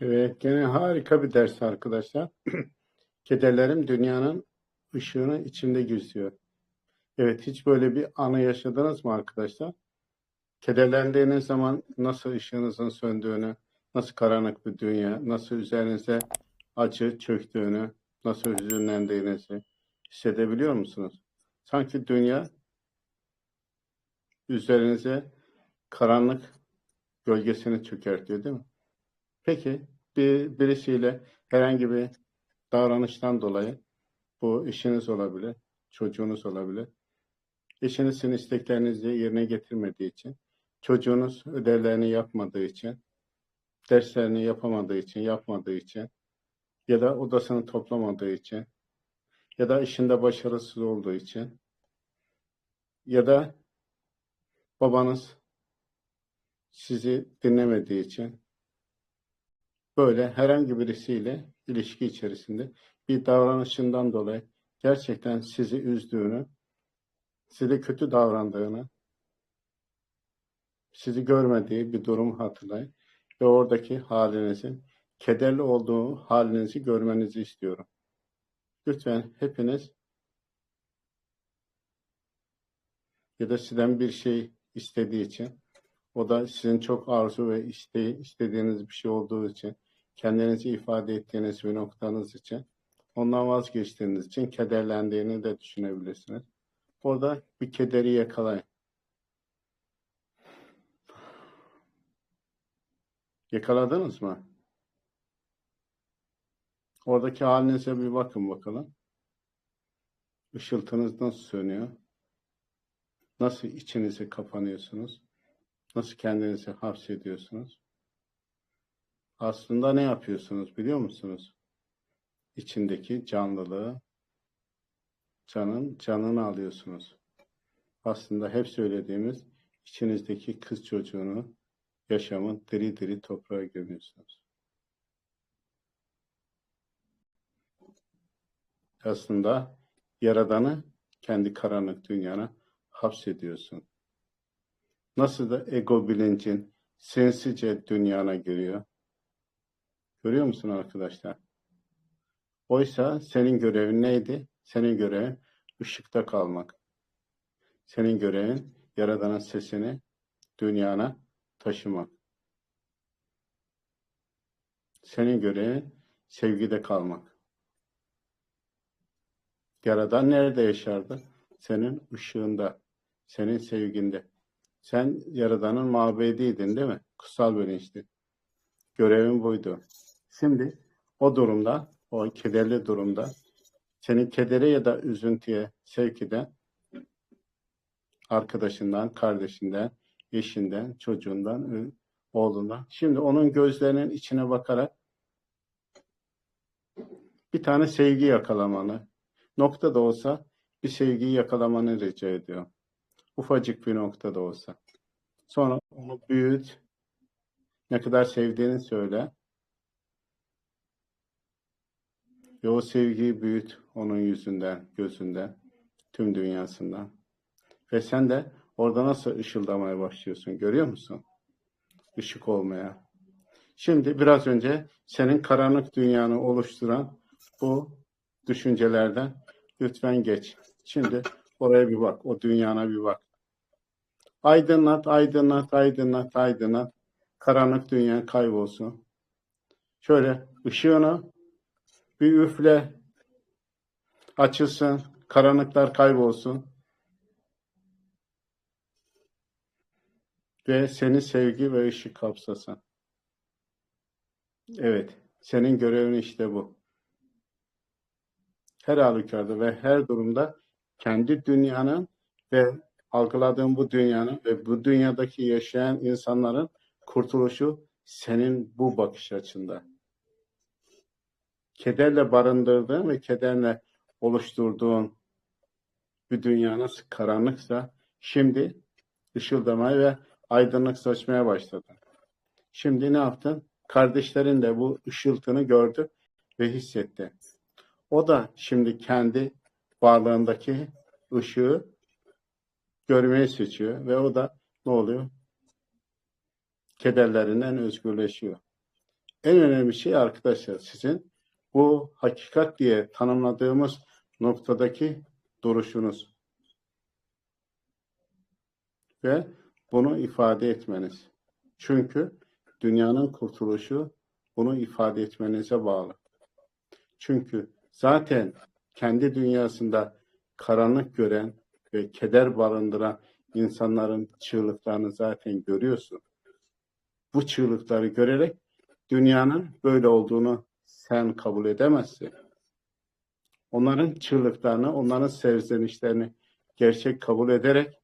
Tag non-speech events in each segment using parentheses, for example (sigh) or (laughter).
Evet, gene harika bir ders arkadaşlar. (clears throat) Kederlerim dünyanın ışığını içinde gizliyor. Evet, hiç böyle bir anı yaşadınız mı arkadaşlar? Kederlendiğiniz zaman nasıl ışığınızın söndüğünü, nasıl karanlık bir dünya, nasıl üzerinize acı çöktüğünü, nasıl hüzünlendiğinizi hissedebiliyor musunuz? Sanki dünya üzerinize karanlık gölgesini çökertiyor değil mi? Peki bir birisiyle herhangi bir davranıştan dolayı bu işiniz olabilir, çocuğunuz olabilir. Eşiniz sizin isteklerinizi yerine getirmediği için, çocuğunuz ödevlerini yapmadığı için, derslerini yapamadığı için, yapmadığı için ya da odasını toplamadığı için ya da işinde başarısız olduğu için ya da babanız sizi dinlemediği için böyle herhangi birisiyle ilişki içerisinde bir davranışından dolayı gerçekten sizi üzdüğünü, size kötü davrandığını, sizi görmediği bir durum hatırlayın ve oradaki halinizin kederli olduğu halinizi görmenizi istiyorum. Lütfen hepiniz ya da sizden bir şey istediği için o da sizin çok arzu ve iste, istediğiniz bir şey olduğu için kendinizi ifade ettiğiniz bir noktanız için ondan vazgeçtiğiniz için kederlendiğini de düşünebilirsiniz. Orada bir kederi yakalayın. Yakaladınız mı? Oradaki halinize bir bakın bakalım. Işıltınız nasıl sönüyor? Nasıl içinize kapanıyorsunuz? Nasıl kendinizi hapsediyorsunuz? Aslında ne yapıyorsunuz biliyor musunuz? İçindeki canlılığı, canın canını alıyorsunuz. Aslında hep söylediğimiz içinizdeki kız çocuğunu, yaşamın diri diri toprağa gömüyorsunuz. Aslında Yaradan'ı kendi karanlık dünyana hapsediyorsun. Nasıl da ego bilincin sinsice dünyana giriyor. Görüyor musun arkadaşlar? Oysa senin görevin neydi? Senin görevin ışıkta kalmak. Senin görevin Yaradan'ın sesini dünyana taşımak. Senin görevin sevgide kalmak. Yaradan nerede yaşardı? Senin ışığında, senin sevginde. Sen Yaradan'ın mabediydin değil mi? Kutsal bilinçti. Görevin buydu. Şimdi o durumda, o kederli durumda seni kedere ya da üzüntüye sevk eden arkadaşından, kardeşinden, eşinden, çocuğundan, oğlundan. Şimdi onun gözlerinin içine bakarak bir tane sevgi yakalamanı, nokta da olsa bir sevgiyi yakalamanı rica ediyor. Ufacık bir nokta da olsa. Sonra onu büyüt, ne kadar sevdiğini söyle. Ve o sevgiyi büyüt onun yüzünden, gözünden, tüm dünyasından. Ve sen de orada nasıl ışıldamaya başlıyorsun görüyor musun? Işık olmaya. Şimdi biraz önce senin karanlık dünyanı oluşturan bu düşüncelerden lütfen geç. Şimdi oraya bir bak, o dünyana bir bak. Aydınlat, aydınlat, aydınlat, aydınlat. Karanlık dünya kaybolsun. Şöyle ışığını bir üfle, açılsın, karanlıklar kaybolsun. Ve seni sevgi ve ışık kapsasın. Evet, senin görevin işte bu. Her halükarda ve her durumda kendi dünyanın ve algıladığın bu dünyanın ve bu dünyadaki yaşayan insanların kurtuluşu senin bu bakış açında kederle barındırdığın ve kederle oluşturduğun bir dünya nasıl karanlıksa şimdi ışıldamaya ve aydınlık saçmaya başladı. Şimdi ne yaptın? Kardeşlerin de bu ışıltını gördü ve hissetti. O da şimdi kendi varlığındaki ışığı görmeyi seçiyor ve o da ne oluyor? Kederlerinden özgürleşiyor. en önemli şey arkadaşlar sizin bu hakikat diye tanımladığımız noktadaki duruşunuz. Ve bunu ifade etmeniz. Çünkü dünyanın kurtuluşu bunu ifade etmenize bağlı. Çünkü zaten kendi dünyasında karanlık gören ve keder barındıran insanların çığlıklarını zaten görüyorsun. Bu çığlıkları görerek dünyanın böyle olduğunu sen kabul edemezsin. Onların çığlıklarını, onların serzenişlerini gerçek kabul ederek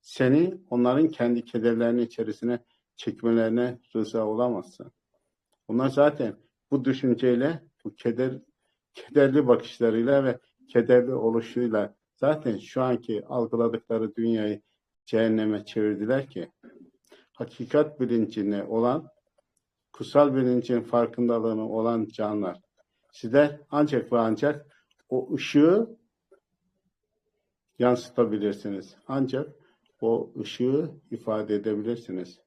seni onların kendi kederlerinin içerisine çekmelerine rıza olamazsın. Onlar zaten bu düşünceyle, bu keder, kederli bakışlarıyla ve kederli oluşuyla zaten şu anki algıladıkları dünyayı cehenneme çevirdiler ki hakikat bilincine olan kutsal bilincin farkındalığını olan canlar sizler ancak ve ancak o ışığı yansıtabilirsiniz. Ancak o ışığı ifade edebilirsiniz.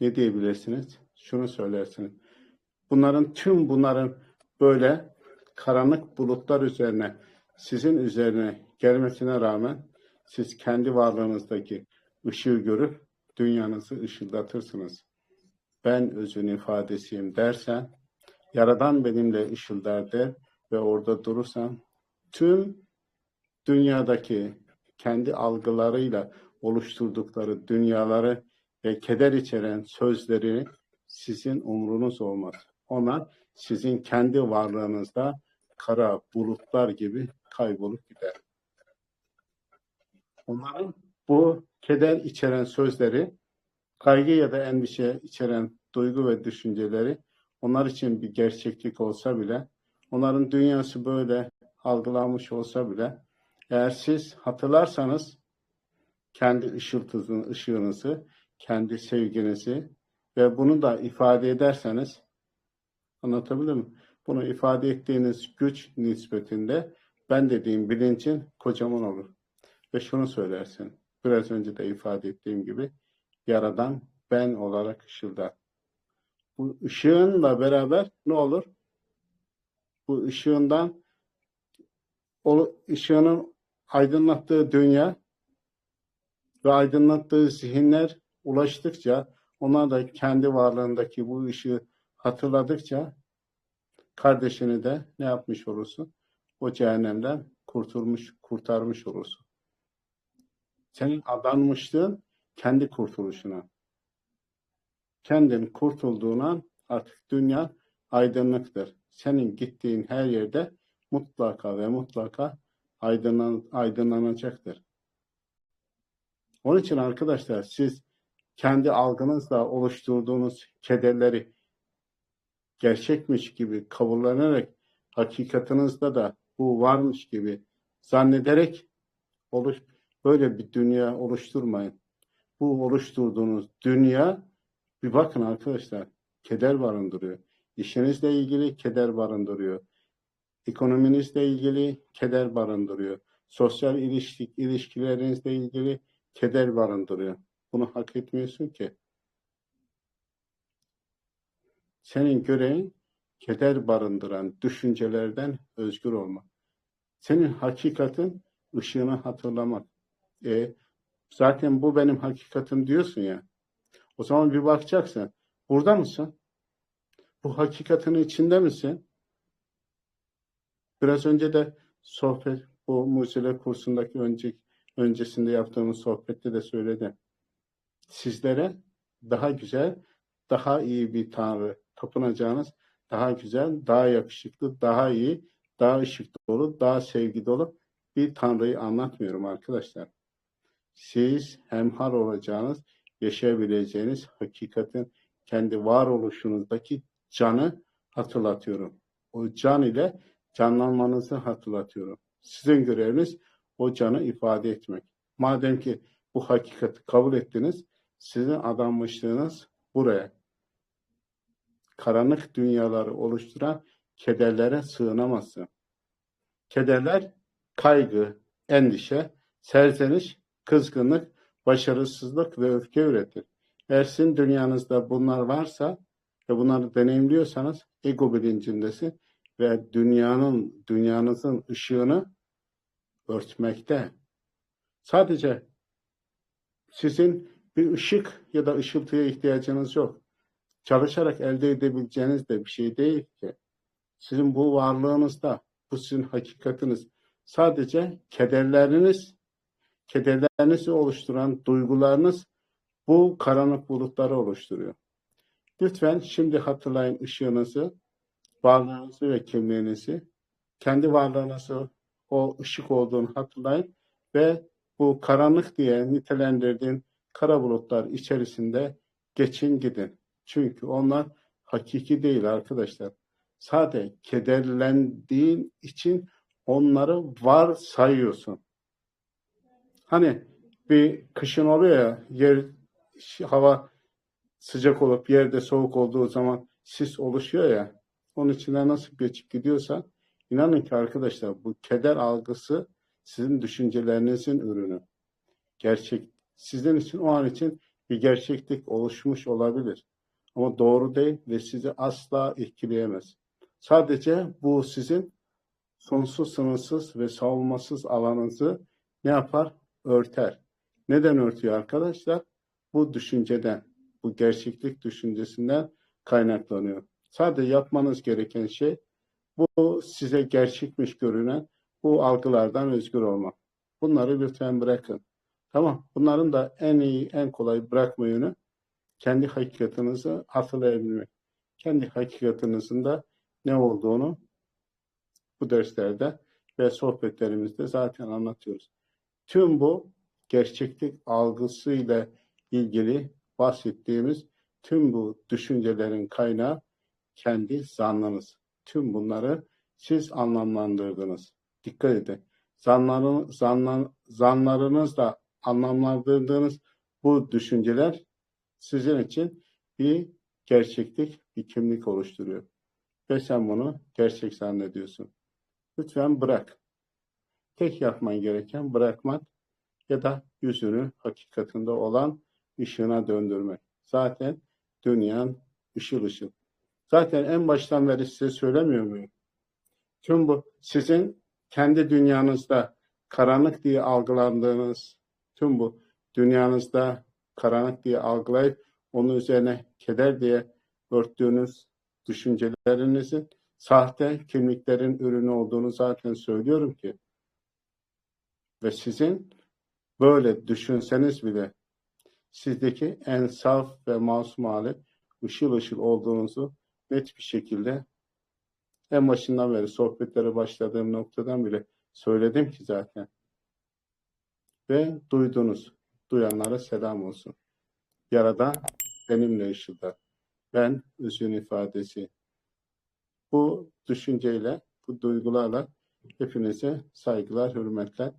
Ne diyebilirsiniz? Şunu söylersiniz. Bunların tüm bunların böyle karanlık bulutlar üzerine sizin üzerine gelmesine rağmen siz kendi varlığınızdaki ışığı görüp dünyanızı ışıldatırsınız. Ben özün ifadesiyim dersen, Yaradan benimle ışıldar der ve orada durursan, tüm dünyadaki kendi algılarıyla oluşturdukları dünyaları ve keder içeren sözleri sizin umrunuz olmaz. Onlar sizin kendi varlığınızda kara bulutlar gibi kaybolup gider. Onların bu keder içeren sözleri, kaygı ya da endişe içeren duygu ve düşünceleri onlar için bir gerçeklik olsa bile, onların dünyası böyle algılanmış olsa bile, eğer siz hatırlarsanız kendi ışıltınızı, ışığınızı, kendi sevginizi ve bunu da ifade ederseniz, anlatabilir miyim? Bunu ifade ettiğiniz güç nispetinde ben dediğim bilincin kocaman olur. Ve şunu söylersin, biraz önce de ifade ettiğim gibi, Yaradan ben olarak ışıldar. Bu ışığınla beraber ne olur? Bu ışığından, o ışığının aydınlattığı dünya ve aydınlattığı zihinler ulaştıkça, onlar da kendi varlığındaki bu ışığı hatırladıkça kardeşini de ne yapmış olursun? O cehennemden kurtulmuş, kurtarmış olursun. Senin adanmışlığın kendi kurtuluşuna. Kendin kurtulduğuna artık dünya aydınlıktır. Senin gittiğin her yerde mutlaka ve mutlaka aydınlan, aydınlanacaktır. Onun için arkadaşlar siz kendi algınızla oluşturduğunuz kederleri gerçekmiş gibi kabullanarak hakikatinizde de bu varmış gibi zannederek oluş, böyle bir dünya oluşturmayın. Bu oluşturduğunuz dünya bir bakın arkadaşlar keder barındırıyor. İşinizle ilgili keder barındırıyor. Ekonominizle ilgili keder barındırıyor. Sosyal ilişki, ilişkilerinizle ilgili keder barındırıyor. Bunu hak etmiyorsun ki. Senin görevin keder barındıran düşüncelerden özgür olmak. Senin hakikatin ışığını hatırlamak. E, zaten bu benim hakikatim diyorsun ya. O zaman bir bakacaksın. Burada mısın? Bu hakikatin içinde misin? Biraz önce de sohbet, bu mucize kursundaki önce, öncesinde yaptığımız sohbette de söyledim. Sizlere daha güzel, daha iyi bir Tanrı tapınacağınız, daha güzel, daha yakışıklı, daha iyi, daha ışık dolu, daha sevgi dolu bir Tanrı'yı anlatmıyorum arkadaşlar. Siz hemhal olacağınız, yaşayabileceğiniz hakikatin kendi varoluşunuzdaki canı hatırlatıyorum. O can ile canlanmanızı hatırlatıyorum. Sizin göreviniz o canı ifade etmek. Madem ki bu hakikati kabul ettiniz, sizin adanmışlığınız buraya. Karanlık dünyaları oluşturan kederlere sığınamazsın. Kederler kaygı, endişe, serzeniş, kızgınlık, başarısızlık ve öfke üretir. Eğer sizin dünyanızda bunlar varsa ve bunları deneyimliyorsanız ego bilincindesin ve dünyanın, dünyanızın ışığını örtmekte. Sadece sizin bir ışık ya da ışıltıya ihtiyacınız yok. Çalışarak elde edebileceğiniz de bir şey değil ki. Sizin bu varlığınızda, bu sizin hakikatiniz. Sadece kederleriniz, kederlerinizi oluşturan duygularınız bu karanlık bulutları oluşturuyor. Lütfen şimdi hatırlayın ışığınızı, varlığınızı ve kimliğinizi, kendi varlığınızı, o ışık olduğunu hatırlayın ve bu karanlık diye nitelendirdiğin kara bulutlar içerisinde geçin gidin. Çünkü onlar hakiki değil arkadaşlar. Sadece kederlendiğin için onları var sayıyorsun. Hani bir kışın oluyor ya yer hava sıcak olup yerde soğuk olduğu zaman sis oluşuyor ya onun içine nasıl geçip gidiyorsa inanın ki arkadaşlar bu keder algısı sizin düşüncelerinizin ürünü. Gerçek sizin için o an için bir gerçeklik oluşmuş olabilir. Ama doğru değil ve sizi asla etkileyemez. Sadece bu sizin sonsuz sınırsız ve savunmasız alanınızı ne yapar? Örter. Neden örtüyor arkadaşlar? Bu düşünceden, bu gerçeklik düşüncesinden kaynaklanıyor. Sadece yapmanız gereken şey bu size gerçekmiş görünen bu algılardan özgür olmak. Bunları lütfen bırakın. Tamam. Bunların da en iyi, en kolay bırakma yönü kendi hakikatinizi hatırlayabilmek. Kendi hakikatinizin de ne olduğunu bu derslerde ve sohbetlerimizde zaten anlatıyoruz. Tüm bu gerçeklik algısıyla ilgili bahsettiğimiz tüm bu düşüncelerin kaynağı kendi zannınız. Tüm bunları siz anlamlandırdınız. Dikkat edin. Zanların, zanlan, zanlarınızla anlamlandırdığınız bu düşünceler sizin için bir gerçeklik, bir kimlik oluşturuyor. Ve sen bunu gerçek zannediyorsun. Lütfen bırak. Tek yapman gereken bırakmak ya da yüzünü hakikatinde olan ışığına döndürmek. Zaten dünyanın ışıl ışıl. Zaten en baştan beri size söylemiyor muyum? Tüm bu sizin kendi dünyanızda karanlık diye algılandığınız tüm bu dünyanızda karanlık diye algılayıp onun üzerine keder diye örttüğünüz düşüncelerinizin sahte kimliklerin ürünü olduğunu zaten söylüyorum ki ve sizin böyle düşünseniz bile sizdeki en saf ve masum hali ışıl ışıl olduğunuzu net bir şekilde en başından beri sohbetlere başladığım noktadan bile söyledim ki zaten. Ve duydunuz. Duyanlara selam olsun. Yaradan benimle ışılda. Ben özün ifadesi. Bu düşünceyle, bu duygularla hepinize saygılar, hürmetler